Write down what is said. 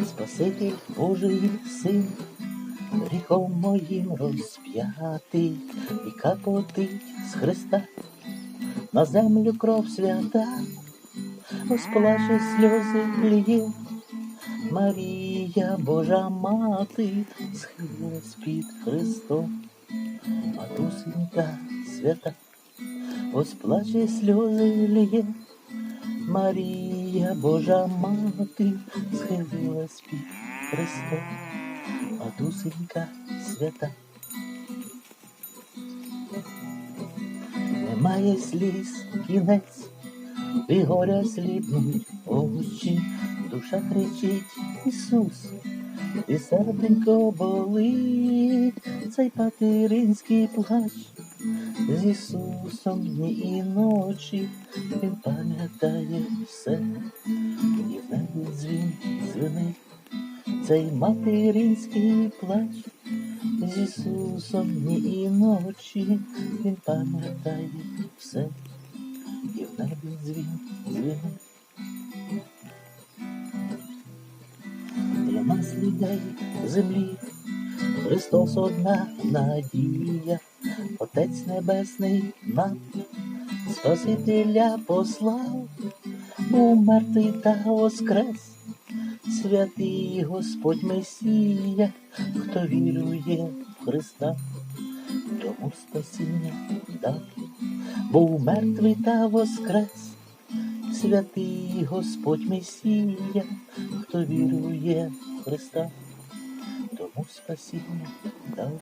Спаситель Божий син, гріхом моїм розп'ятий і капотить з Христа. На землю кров свята, розплаче сльози лє. Марія, Божа мати, схилилась під Христом, Матусенька свята, ось сльози лє. Марія, Божа мати, схилилась під Христом, Матусенька свята. Немає сліз кінець, і горя сліпнуть очі, душа кричить Ісус, і серденько болить цей материнський плач. З Ісусом дні і ночі Він пам'ятає все, і в небі дзвін дзвенить цей материнський плач. З Ісусом дні і ночі. Він пам'ятає все, і в небі дзвін дзвенить. Для нас людей землі Христос одна надія, Отець Небесний нам Спасителя послав, був та воскрес, святий Господь Месія, хто вірує в Христа, тому спасіння дав, був мертвий та воскрес, святий Господь Месія, хто вірує в Христа, тому спасіння дав.